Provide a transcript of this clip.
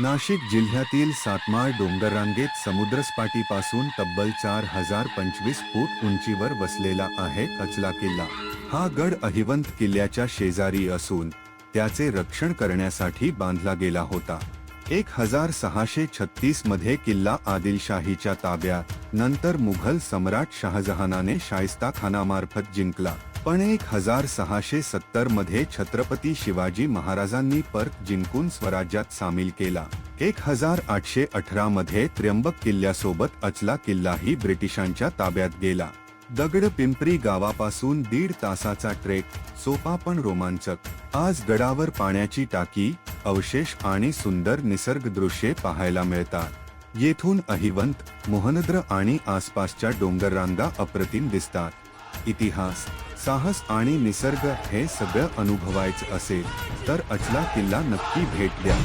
नाशिक जिल्ह्यातील सातमाळ डोंगररांगेत समुद्रसपाटीपासून तब्बल चार हजार पंचवीस फूट उंचीवर वसलेला आहे अचला किल्ला. हा गड अहिवंत किल्ल्याच्या शेजारी असून त्याचे रक्षण करण्यासाठी बांधला गेला होता. एक हजार सहाशे छत्तीसमध्ये किल्ला आदिलशाहीच्या ताब्यात नंतर मुघल सम्राट शहाजहानाने शाहिस्ता खानामार्फत जिंकला. पण एक हजार सहाशे सत्तरमध्ये छत्रपती शिवाजी महाराजांनी पर्क जिंकून स्वराज्यात सामील केला. एक हजार आठशे अठरा मध्ये त्र्यंबक किल्ल्यासोबत अचला किल्लाही ब्रिटिशांच्या ताब्यात गेला. दगड पिंपरी गावापासून दीड तासाचा ट्रेक सोपा पण रोमांचक. आज गडावर पाण्याची टाकी अवशेष आणि सुंदर निसर्ग दृश्ये पाहायला मिळतात. येथून अहिवंत मोहनद्र आणि आसपासच्या डोंगररांगा अप्रतिम दिसतात. इतिहास साहस आणि निसर्ग हे सगळं अनुभवायचं असेल तर अचला किल्ला नक्की भेट द्या.